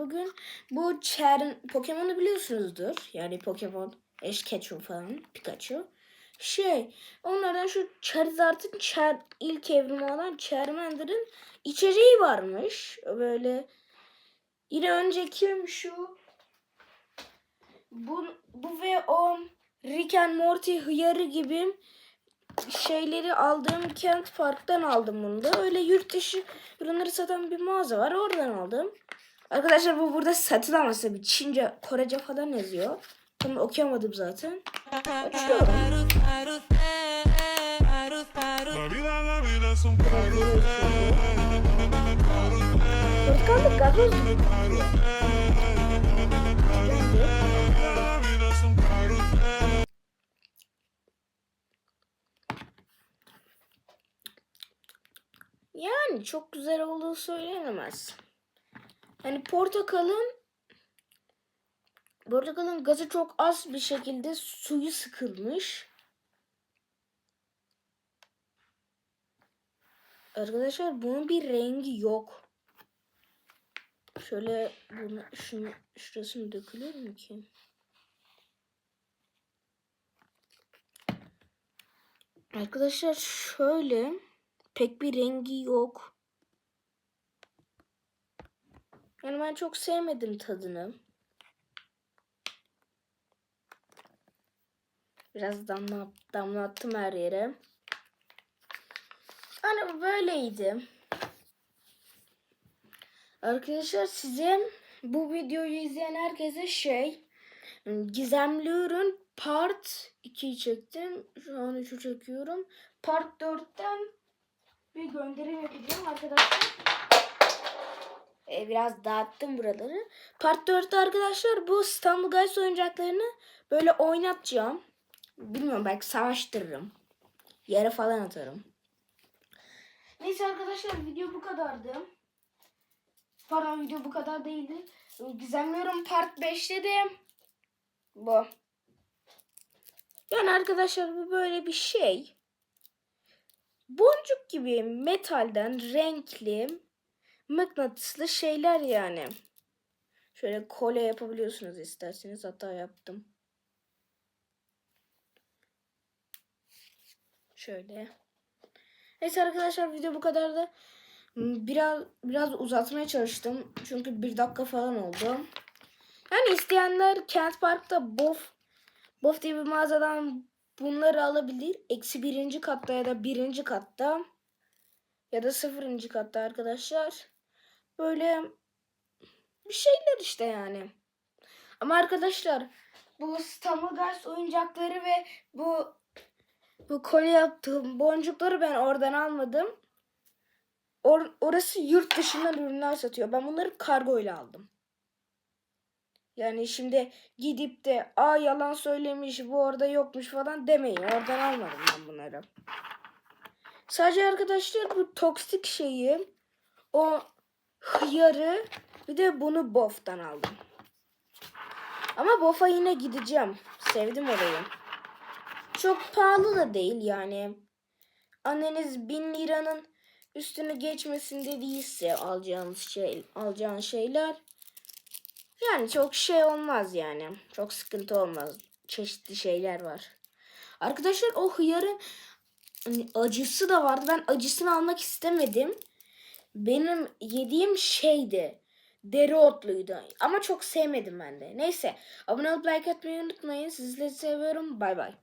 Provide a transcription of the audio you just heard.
bugün bu Char Pokemon'u biliyorsunuzdur. Yani Pokemon, Ash Ketchum falan, Pikachu. Şey, onlardan şu Charizard'ın Char ilk evrimi olan Charmander'ın içeceği varmış. Böyle yine önceki şu bu, bu ve o Rick and Morty hıyarı gibi şeyleri aldığım Kent Park'tan aldım bunu da. Öyle yurt dışı ürünleri satan bir mağaza var. Oradan aldım. Arkadaşlar bu burada satılamaz tabii. Çince, Korece falan yazıyor. Tam okuyamadım zaten. Yani çok güzel olduğu söylenemez. Yani portakalın portakalın gazı çok az bir şekilde suyu sıkılmış. Arkadaşlar bunun bir rengi yok. Şöyle bunu şunu şurasını dökülür mü ki? Arkadaşlar şöyle pek bir rengi yok. Yani ben çok sevmedim tadını. Biraz damla, damlattım her yere. Hani böyleydi. Arkadaşlar size bu videoyu izleyen herkese şey gizemli ürün part 2'yi çektim. Şu an 3'ü çekiyorum. Part 4'ten bir gönderim yapacağım arkadaşlar. Ee, biraz dağıttım buraları. Part 4'te arkadaşlar bu İstanbul Guys oyuncaklarını böyle oynatacağım. Bilmiyorum belki savaştırırım. Yere falan atarım. Neyse arkadaşlar video bu kadardı. Pardon video bu kadar değildi. Gizemliyorum part 5'te de bu. Yani arkadaşlar bu böyle bir şey. Boncuk gibi metalden renkli mıknatıslı şeyler yani. Şöyle kolye yapabiliyorsunuz isterseniz. Hatta yaptım. Şöyle. Neyse arkadaşlar video bu kadar da biraz biraz uzatmaya çalıştım. Çünkü bir dakika falan oldu. Yani isteyenler Kent Park'ta Bof Bof diye bir mağazadan bunları alabilir. Eksi birinci katta ya da birinci katta ya da sıfırıncı katta arkadaşlar. Böyle bir şeyler işte yani. Ama arkadaşlar bu İstanbul Guys oyuncakları ve bu bu kolye yaptığım boncukları ben oradan almadım. Or orası yurt dışından ürünler satıyor. Ben bunları kargo ile aldım. Yani şimdi gidip de aa yalan söylemiş bu orada yokmuş falan demeyin. Oradan almadım ben bunları. Sadece arkadaşlar bu toksik şeyi o hıyarı bir de bunu Bof'tan aldım. Ama Bof'a yine gideceğim. Sevdim orayı. Çok pahalı da değil yani. Anneniz bin liranın üstünü geçmesin dediyse alacağınız şey, alacağın şeyler yani çok şey olmaz yani. Çok sıkıntı olmaz. Çeşitli şeyler var. Arkadaşlar o hıyarın hani acısı da vardı. Ben acısını almak istemedim. Benim yediğim şeydi. Dereotluydu. Ama çok sevmedim ben de. Neyse. Abone olup like atmayı unutmayın. Sizleri seviyorum. Bay bay.